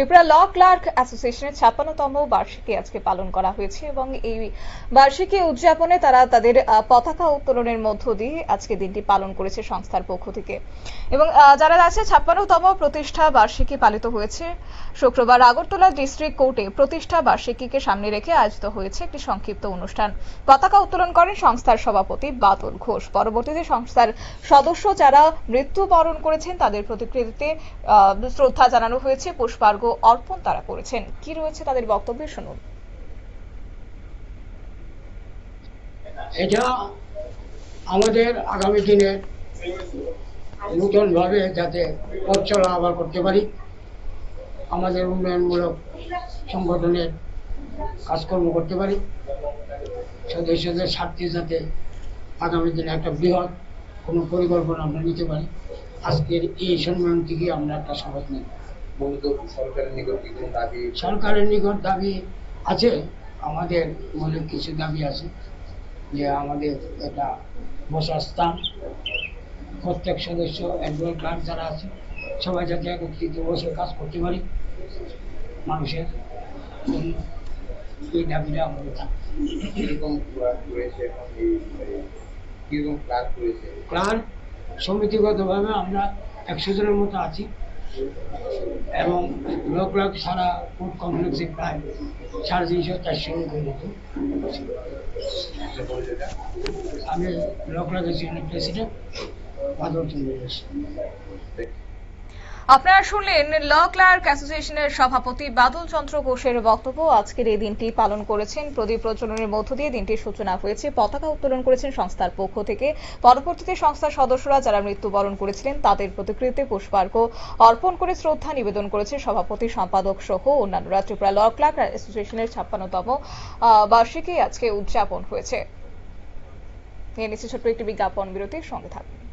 ত্রিপুরা ল clerk অ্যাসোসিয়েশনের ছাপ্পান্নতম বার্ষিকী আজকে পালন করা হয়েছে এবং এই বার্ষিকী উদযাপনে তারা তাদের পতাকা উত্তোলনের মধ্য দিয়ে আজকে দিনটি পালন করেছে সংস্থার পক্ষ থেকে। এবং যারা আছে ছাপ্পান্নতম প্রতিষ্ঠা বার্ষিকী পালিত হয়েছে। শুক্রবার আগরতলা ডিস্ট্রিক্ট কোর্টে প্রতিষ্ঠা বার্ষিকীকে সামনে রেখে আয়োজিত হয়েছে একটি সংক্ষিপ্ত অনুষ্ঠান। পতাকা উত্তোলন করেন সংস্থার সভাপতি বাদল ঘোষ। পরবর্তীতে সংস্থার সদস্য যারা মৃত্যুবরণ করেছেন তাদের প্রতিকৃতিতে শ্রদ্ধা জানানো হয়েছে। পুষ্পার্ঘ্য অর্পণ তারা করেছেন। কি রয়েছে তাদের বক্তব্যে শুনুন। এটা আমাদের আগামী দিনের নূতনভাবে যাতে পথ আবার করতে পারি। আমাদের উন্নয়নমূলক সংগঠনের কাজকর্ম করতে পারি। সদস্যদের স্বার্থে যাতে আগামী দিনে একটা বৃহৎ কোনো পরিকল্পনা আমরা নিতে পারি। আজকের এই সম্মেলন থেকে আমরা একটা শপথ মূলত সরকারের নিকট দাবি? আছে আমাদের মৌলিক কিছু দাবি আছে যে আমাদের এটা বসার স্থান প্রত্যেক সদস্য একজন ক্লার্ক যারা আছে সবাই যাতে একত্রিত বসে কাজ করতে পারি মানুষের এই দাবিটা আমাদের থাকে ক্লার্ক সমিতিগতভাবে আমরা একশো জনের মতো আছি। এবং লোক লোক সারা ফুড কমপ্লেক্সে প্রায় সাড়ে তিনশো, চারশো যে আমি লোক লোকের প্রেসিডেন্ট মাধব চন্দ্র। আপনারা শুনলেন ল ক্লার্ক অ্যাসোসিয়েশনের সভাপতি বাদল চন্দ্র ঘোষের বক্তব্য। আজকের এই দিনটি পালন করেছেন প্রদীপ প্রচলনের মধ্য দিয়ে দিনটির সূচনা হয়েছে। পতাকা উত্তোলন করেছেন সংস্থার পক্ষ থেকে। পরবর্তীতে সংস্থার সদস্যরা যারা মৃত্যুবরণ করেছিলেন, তাদের প্রতিকৃতিতে পুষ্পার্ঘ্য অর্পণ করে শ্রদ্ধা নিবেদন করেছে সভাপতি, সম্পাদক সহ অন্যান্যরা ত্রিপুরা ল ক্লার্ক অ্যাসোসিয়েশনের ছাপ্পান্নতম বার্ষিকী আজকে উদযাপন হয়েছে। ছোট্ট একটি বিজ্ঞাপন বিরতির সঙ্গে থাকুন।